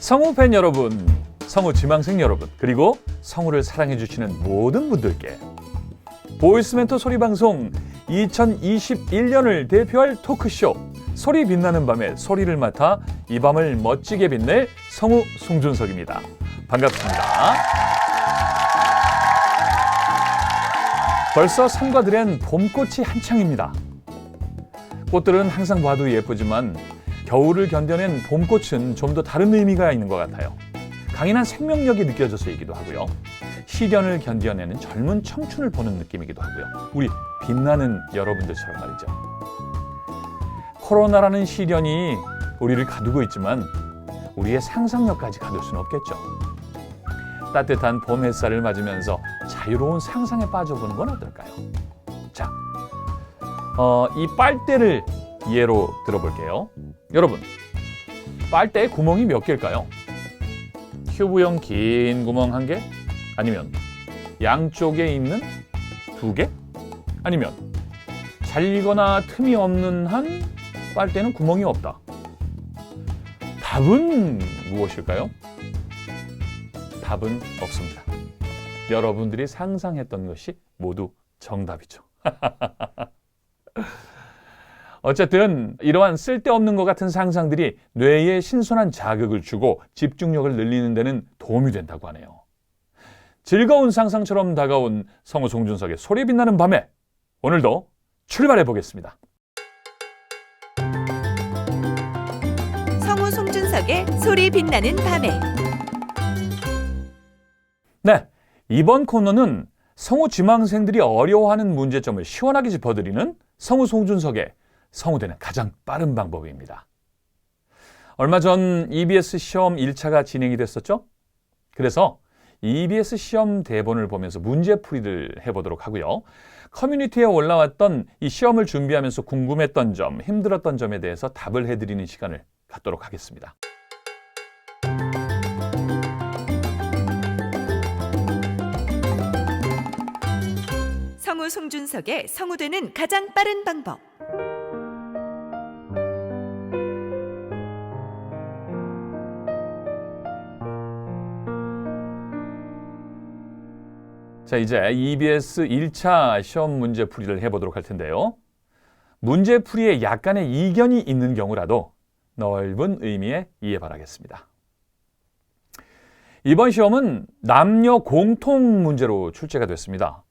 성우 팬 여러분, 성우 지망생 여러분, 그리고 성우를 사랑해주시는 모든 분들께 보이스 멘토 소리 방송 2021년을 대표할 토크쇼 소리 빛나는 밤에 소리를 맡아 이 밤을 멋지게 빛낼 성우 송준석입니다. 반갑습니다. 벌써 산과 들엔 봄꽃이 한창입니다. 꽃들은 항상 봐도 예쁘지만 겨울을 견뎌낸 봄꽃은 좀 더 다른 의미가 있는 것 같아요. 강인한 생명력이 느껴져서이기도 하고요. 시련을 견뎌내는 젊은 청춘을 보는 느낌이기도 하고요. 우리 빛나는 여러분들처럼 말이죠. 코로나라는 시련이 우리를 가두고 있지만 우리의 상상력까지 가둘 수는 없겠죠. 따뜻한 봄 햇살을 맞으면서 자유로운 상상에 빠져보는 건 어떨까요? 자, 어, 이 빨대를 예로 들어볼게요. 여러분, 빨대에 구멍이 몇 개일까요? 큐브형 긴 구멍 한 개? 아니면 양쪽에 있는 두 개? 아니면 잘리거나 틈이 없는 한 빨대는 구멍이 없다. 답은 무엇일까요? 답은 없습니다. 여러분들이 상상했던 것이 모두 정답이죠. 어쨌든 이러한 쓸데없는 것 같은 상상들이 뇌에 신선한 자극을 주고 집중력을 늘리는 데는 도움이 된다고 하네요. 즐거운 상상처럼 다가온 성우 송준석의 소리 빛나는 밤에 오늘도 출발해 보겠습니다. 성우 송준석의 소리 빛나는 밤에 네, 이번 코너는 성우 지망생들이 어려워하는 문제점을 시원하게 짚어드리는 성우 송준석의 성우되는 가장 빠른 방법입니다. 얼마 전 EBS 시험 1차가 진행이 됐었죠? 그래서 EBS 시험 대본을 보면서 문제풀이를 해보도록 하고요. 커뮤니티에 올라왔던 이 시험을 준비하면서 궁금했던 점, 힘들었던 점에 대해서 답을 해드리는 시간을 갖도록 하겠습니다. 성우 송준석의 성우되는 가장 빠른 방법 자, 이제 EBS 1차 시험 문제 풀이를 해보도록 할 텐데요. 문제 풀이에 약간의 이견이 있는 경우라도 넓은 의미의 이해 바라겠습니다. 이번 시험은 남녀 공통 문제로 출제가 됐습니다.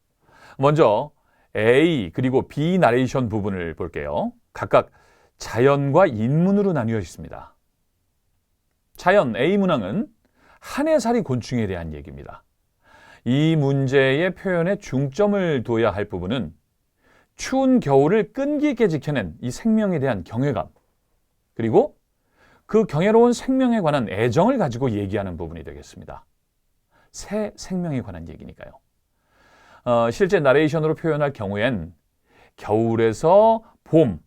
먼저 A 그리고 B 나레이션 부분을 볼게요. 각각 자연과 인문으로 나뉘어 있습니다. 자연 A 문항은 한 해살이 곤충에 대한 얘기입니다. 이 문제의 표현에 중점을 둬야 할 부분은 추운 겨울을 끈기 있게 지켜낸 이 생명에 대한 경외감, 그리고 그 경외로운 생명에 관한 애정을 가지고 얘기하는 부분이 되겠습니다. 새 생명에 관한 얘기니까요. 어, 실제 나레이션으로 표현할 경우엔 겨울에서 봄,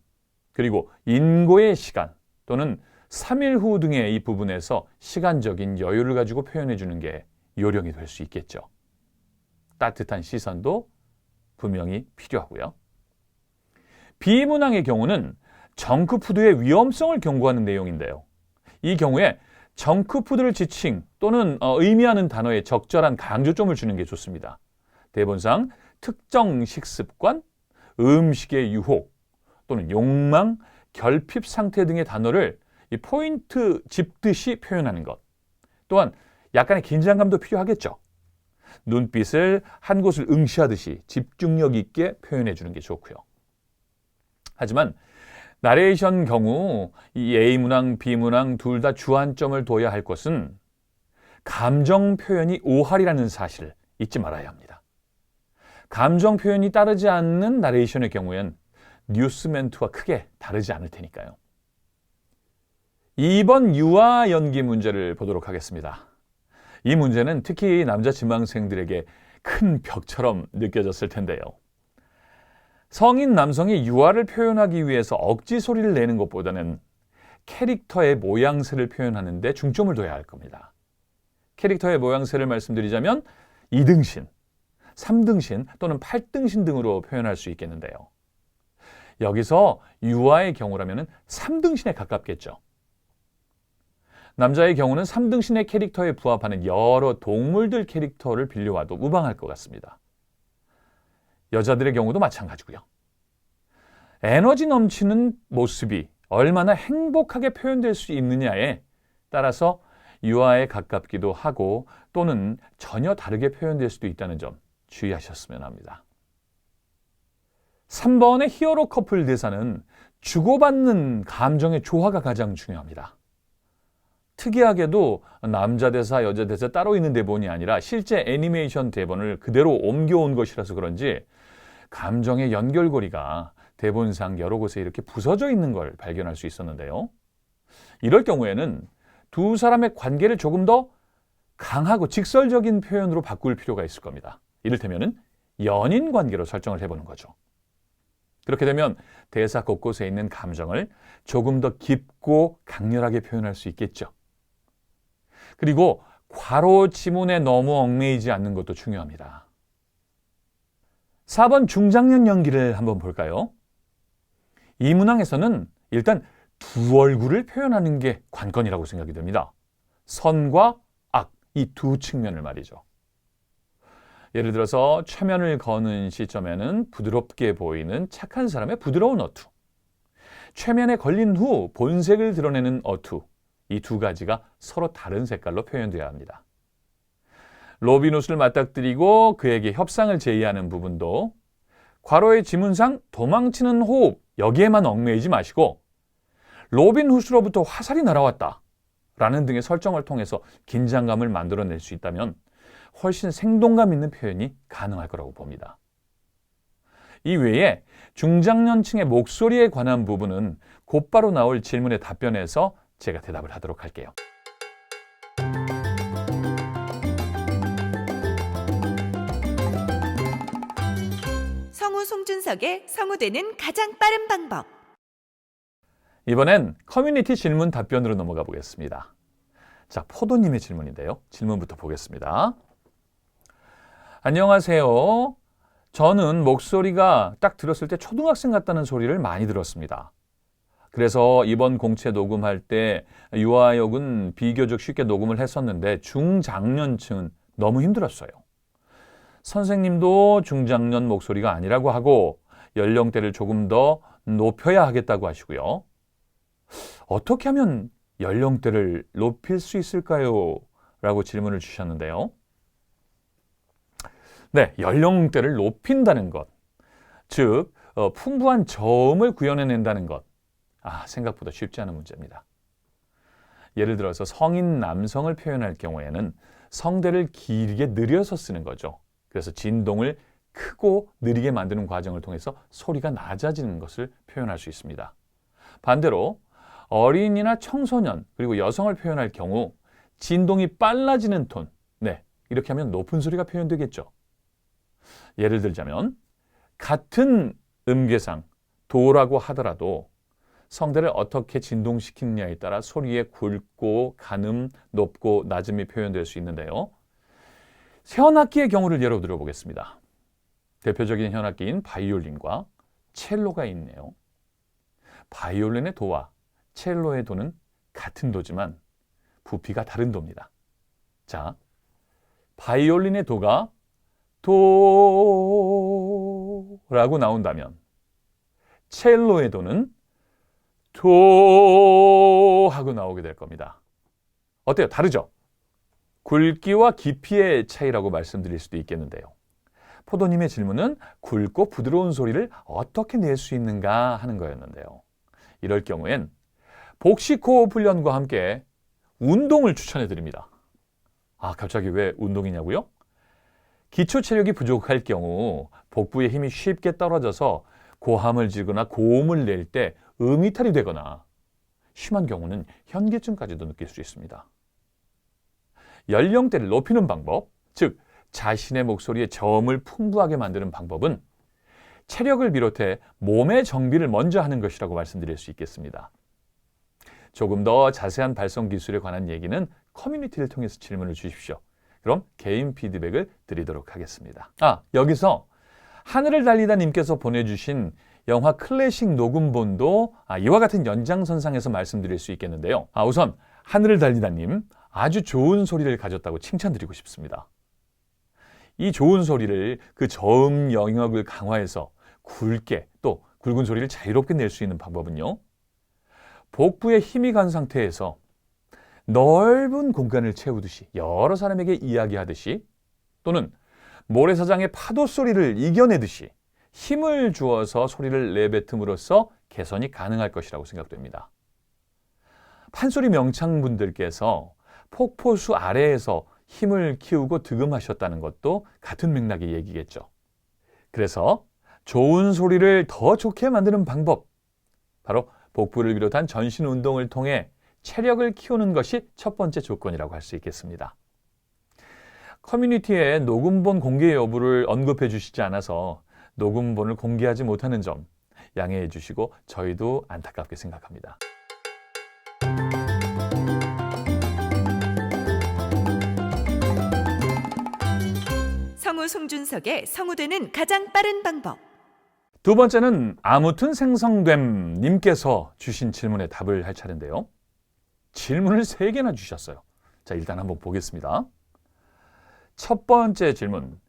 그리고 인고의 시간 또는 3일 후 등의 이 부분에서 시간적인 여유를 가지고 표현해 주는 게 요령이 될 수 있겠죠. 따뜻한 시선도 분명히 필요하고요. 비문항의 경우는 정크푸드의 위험성을 경고하는 내용인데요. 이 경우에 정크푸드를 지칭 또는 어, 의미하는 단어에 적절한 강조점을 주는 게 좋습니다. 대본상 특정 식습관, 음식의 유혹 또는 욕망, 결핍 상태 등의 단어를 이 포인트 짚듯이 표현하는 것. 또한 약간의 긴장감도 필요하겠죠. 눈빛을 한 곳을 응시하듯이 집중력 있게 표현해 주는 게 좋고요. 하지만 나레이션 경우 이 A 문항, B 문항 둘 다 주안점을 둬야 할 것은 감정 표현이 오할이라는 사실을 잊지 말아야 합니다. 감정 표현이 따르지 않는 나레이션의 경우엔 뉴스 멘트와 크게 다르지 않을 테니까요. 2번 유아 연기 문제를 보도록 하겠습니다. 이 문제는 특히 남자 지망생들에게 큰 벽처럼 느껴졌을 텐데요. 성인 남성이 유아를 표현하기 위해서 억지 소리를 내는 것보다는 캐릭터의 모양새를 표현하는 데 중점을 둬야 할 겁니다. 캐릭터의 모양새를 말씀드리자면 2등신, 3등신 또는 8등신 등으로 표현할 수 있겠는데요. 여기서 유아의 경우라면 3등신에 가깝겠죠. 남자의 경우는 3등 신의 캐릭터에 부합하는 여러 동물들 캐릭터를 빌려와도 무방할 것 같습니다. 여자들의 경우도 마찬가지고요. 에너지 넘치는 모습이 얼마나 행복하게 표현될 수 있느냐에 따라서 유아에 가깝기도 하고 또는 전혀 다르게 표현될 수도 있다는 점 주의하셨으면 합니다. 3번의 히어로 커플 대사는 주고받는 감정의 조화가 가장 중요합니다. 특이하게도 남자 대사, 여자 대사 따로 있는 대본이 아니라 실제 애니메이션 대본을 그대로 옮겨온 것이라서 그런지 감정의 연결고리가 대본상 여러 곳에 이렇게 부서져 있는 걸 발견할 수 있었는데요. 이럴 경우에는 두 사람의 관계를 조금 더 강하고 직설적인 표현으로 바꿀 필요가 있을 겁니다. 이를테면 연인 관계로 설정을 해보는 거죠. 그렇게 되면 대사 곳곳에 있는 감정을 조금 더 깊고 강렬하게 표현할 수 있겠죠. 그리고 괄호 지문에 너무 얽매이지 않는 것도 중요합니다. 4번 중장년 연기를 한번 볼까요? 이 문항에서는 일단 두 얼굴을 표현하는 게 관건이라고 생각이 됩니다. 선과 악, 이 두 측면을 말이죠. 예를 들어서 최면을 거는 시점에는 부드럽게 보이는 착한 사람의 부드러운 어투. 최면에 걸린 후 본색을 드러내는 어투. 이 두 가지가 서로 다른 색깔로 표현되어야 합니다. 로비누스를 맞닥뜨리고 그에게 협상을 제의하는 부분도 괄호의 지문상 도망치는 호흡 여기에만 얽매이지 마시고 로빈 후스로부터 화살이 날아왔다 라는 등의 설정을 통해서 긴장감을 만들어낼 수 있다면 훨씬 생동감 있는 표현이 가능할 거라고 봅니다. 이 외에 중장년층의 목소리에 관한 부분은 곧바로 나올 질문에 답변해서 제가 대답을 하도록 할게요. 성우 송준석의 성우되는 가장 빠른 방법. 이번엔 커뮤니티 질문 답변으로 넘어가 보겠습니다. 자, 포도님의 질문인데요. 질문부터 보겠습니다. 안녕하세요. 저는 목소리가 딱 들었을 때 초등학생 같다는 소리를 많이 들었습니다. 그래서 이번 공채 녹음할 때 유아역은 비교적 쉽게 녹음을 했었는데 중장년층은 너무 힘들었어요. 선생님도 중장년 목소리가 아니라고 하고 연령대를 조금 더 높여야 하겠다고 하시고요. 어떻게 하면 연령대를 높일 수 있을까요? 라고 질문을 주셨는데요. 네, 연령대를 높인다는 것. 즉, 어, 풍부한 저음을 구현해낸다는 것. 아, 생각보다 쉽지 않은 문제입니다. 예를 들어서 성인 남성을 표현할 경우에는 성대를 길게 늘려서 쓰는 거죠. 그래서 진동을 크고 느리게 만드는 과정을 통해서 소리가 낮아지는 것을 표현할 수 있습니다. 반대로 어린이나 청소년 그리고 여성을 표현할 경우 진동이 빨라지는 톤, 네 이렇게 하면 높은 소리가 표현되겠죠. 예를 들자면 같은 음계상 도라고 하더라도 성대를 어떻게 진동시키느냐에 따라 소리의 굵고 가늠, 높고 낮음이 표현될 수 있는데요. 현악기의 경우를 예로 들어보겠습니다. 대표적인 현악기인 바이올린과 첼로가 있네요. 바이올린의 도와 첼로의 도는 같은 도지만 부피가 다른 도입니다. 자, 바이올린의 도가 도라고 나온다면 첼로의 도는 도 하고 나오게 될 겁니다. 어때요? 다르죠? 굵기와 깊이의 차이라고 말씀드릴 수도 있겠는데요. 포도님의 질문은 굵고 부드러운 소리를 어떻게 낼 수 있는가 하는 거였는데요. 이럴 경우엔 복식호흡 훈련과 함께 운동을 추천해 드립니다. 아, 갑자기 왜 운동이냐고요? 기초 체력이 부족할 경우 복부의 힘이 쉽게 떨어져서 고함을 지거나 고음을 낼 때 음이탈이 되거나 심한 경우는 현기증까지도 느낄 수 있습니다. 연령대를 높이는 방법, 즉 자신의 목소리에 저음을 풍부하게 만드는 방법은 체력을 비롯해 몸의 정비를 먼저 하는 것이라고 말씀드릴 수 있겠습니다. 조금 더 자세한 발성 기술에 관한 얘기는 커뮤니티를 통해서 질문을 주십시오. 그럼 개인 피드백을 드리도록 하겠습니다. 아, 여기서 하늘을 달리다 님께서 보내주신 영화 클래식 녹음본도 아, 이와 같은 연장선상에서 말씀드릴 수 있겠는데요. 아, 우선 하늘을 달리다님, 아주 좋은 소리를 가졌다고 칭찬드리고 싶습니다. 이 좋은 소리를 그 저음 영역을 강화해서 굵게 또 굵은 소리를 자유롭게 낼 수 있는 방법은요. 복부에 힘이 간 상태에서 넓은 공간을 채우듯이 여러 사람에게 이야기하듯이 또는 모래사장의 파도 소리를 이겨내듯이 힘을 주어서 소리를 내뱉음으로써 개선이 가능할 것이라고 생각됩니다. 판소리 명창분들께서 폭포수 아래에서 힘을 키우고 득음하셨다는 것도 같은 맥락의 얘기겠죠. 그래서 좋은 소리를 더 좋게 만드는 방법, 바로 복부를 비롯한 전신 운동을 통해 체력을 키우는 것이 첫 번째 조건이라고 할 수 있겠습니다. 커뮤니티에 녹음본 공개 여부를 언급해 주시지 않아서 녹음본을 공개하지 못하는 점 양해해 주시고 저희도 안타깝게 생각합니다. 성우 송준석의 성우되는 가장 빠른 방법. 두 번째는 아무튼 생성됨 님께서 주신 질문에 답을 할 차례인데요. 질문을 세 개나 주셨어요. 자, 일단 한번 보겠습니다. 첫 번째 질문.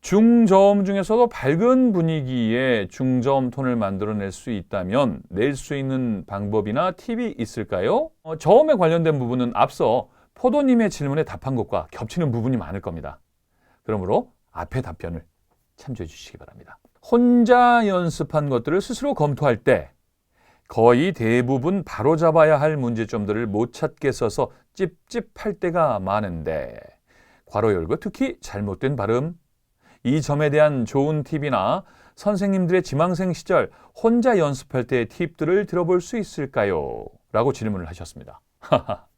중저음 중에서도 밝은 분위기에 중저음 톤을 만들어낼 수 있다면 낼 수 있는 방법이나 팁이 있을까요? 어, 저음에 관련된 부분은 앞서 포도님의 질문에 답한 것과 겹치는 부분이 많을 겁니다. 그러므로 앞에 답변을 참조해 주시기 바랍니다. 혼자 연습한 것들을 스스로 검토할 때 거의 대부분 바로잡아야 할 문제점들을 못 찾겠어서 찝찝할 때가 많은데 괄호 열고 특히 잘못된 발음 이 점에 대한 좋은 팁이나 선생님들의 지망생 시절 혼자 연습할 때의 팁들을 들어볼 수 있을까요? 라고 질문을 하셨습니다.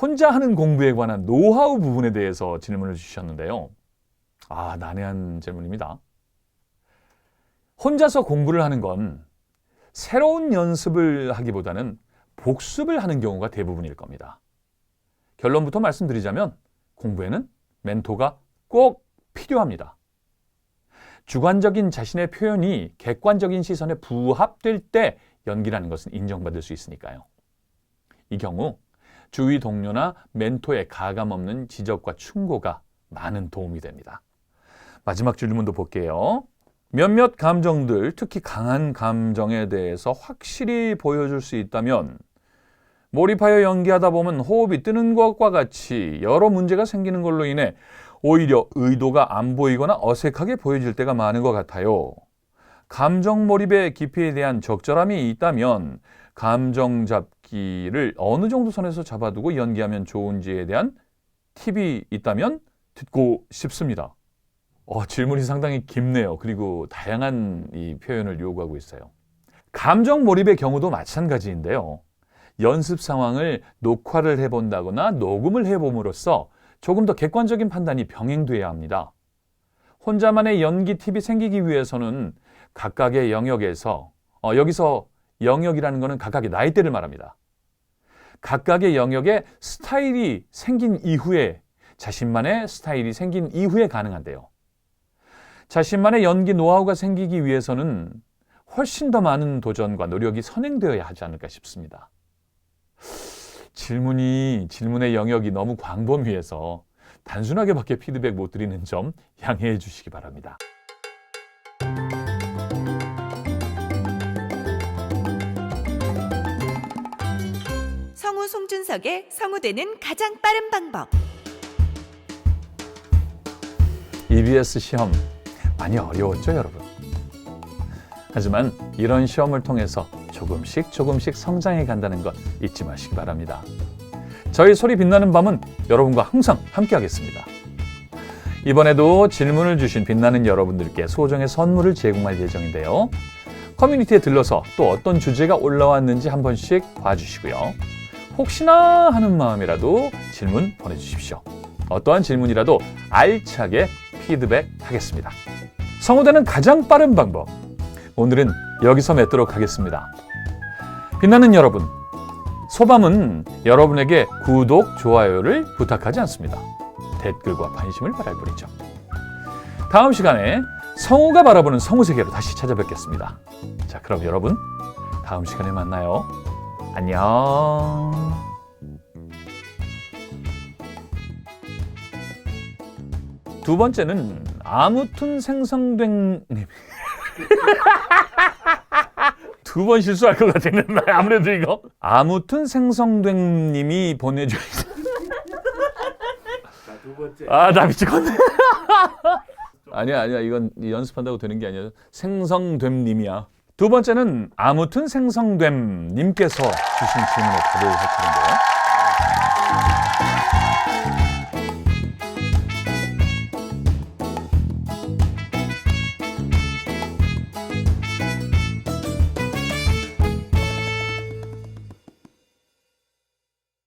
혼자 하는 공부에 관한 노하우 부분에 대해서 질문을 주셨는데요. 아, 난해한 질문입니다. 혼자서 공부를 하는 건 새로운 연습을 하기보다는 복습을 하는 경우가 대부분일 겁니다. 결론부터 말씀드리자면 공부에는 멘토가 꼭 필요합니다. 주관적인 자신의 표현이 객관적인 시선에 부합될 때 연기라는 것은 인정받을 수 있으니까요. 이 경우 주위 동료나 멘토의 가감 없는 지적과 충고가 많은 도움이 됩니다. 마지막 질문도 볼게요. 몇몇 감정들, 특히 강한 감정에 대해서 확실히 보여줄 수 있다면 몰입하여 연기하다 보면 호흡이 뜨는 것과 같이 여러 문제가 생기는 걸로 인해 오히려 의도가 안 보이거나 어색하게 보여질 때가 많은 것 같아요. 감정 몰입의 깊이에 대한 적절함이 있다면 감정 잡기를 어느 정도 선에서 잡아두고 연기하면 좋은지에 대한 팁이 있다면 듣고 싶습니다. 어, 질문이 상당히 깊네요. 그리고 다양한 이 표현을 요구하고 있어요. 감정 몰입의 경우도 마찬가지인데요. 연습 상황을 녹화를 해본다거나 녹음을 해봄으로써 조금 더 객관적인 판단이 병행돼야 합니다. 혼자만의 연기 팁이 생기기 위해서는 각각의 영역에서 어, 여기서 영역이라는 것은 각각의 나이대를 말합니다. 각각의 영역에 스타일이 생긴 이후에 자신만의 스타일이 생긴 이후에 가능한데요. 자신만의 연기 노하우가 생기기 위해서는 훨씬 더 많은 도전과 노력이 선행되어야 하지 않을까 싶습니다. 질문이 질문의 영역이 너무 광범위해서 단순하게밖에 피드백 못 드리는 점 양해해 주시기 바랍니다. 성우 송준석의 성우되는 가장 빠른 방법. EBS 시험 많이 어려웠죠, 여러분? 하지만 이런 시험을 통해서 조금씩 조금씩 성장해 간다는 것 잊지 마시기 바랍니다. 저희 소리 빛나는 밤은 여러분과 항상 함께하겠습니다. 이번에도 질문을 주신 빛나는 여러분들께 소정의 선물을 제공할 예정인데요. 커뮤니티에 들러서 또 어떤 주제가 올라왔는지 한 번씩 봐주시고요. 혹시나 하는 마음이라도 질문 보내주십시오. 어떠한 질문이라도 알차게 피드백 하겠습니다. 성우되는 가장 빠른 방법. 오늘은 여기서 맺도록 하겠습니다. 빛나는 여러분, 소밤은 여러분에게 구독, 좋아요를 부탁하지 않습니다. 댓글과 관심을 바랄 뿐이죠. 다음 시간에 성우가 바라보는 성우 세계로 다시 찾아뵙겠습니다. 자, 그럼 여러분, 다음 시간에 만나요. 안녕. 두 번째는 아무튼 생성된 두 번 실수할 것 같았는데 아무래도 이거. 아무튼 생성된 님이 보내주신 자두 번째. 아나 미치겠네. 아니야 아니야. 이건 연습한다고 되는 게 아니라 생성됨 님이야. 두 번째는 아무튼 생성됨 님께서 주신 질문에 답을 할 차례인데요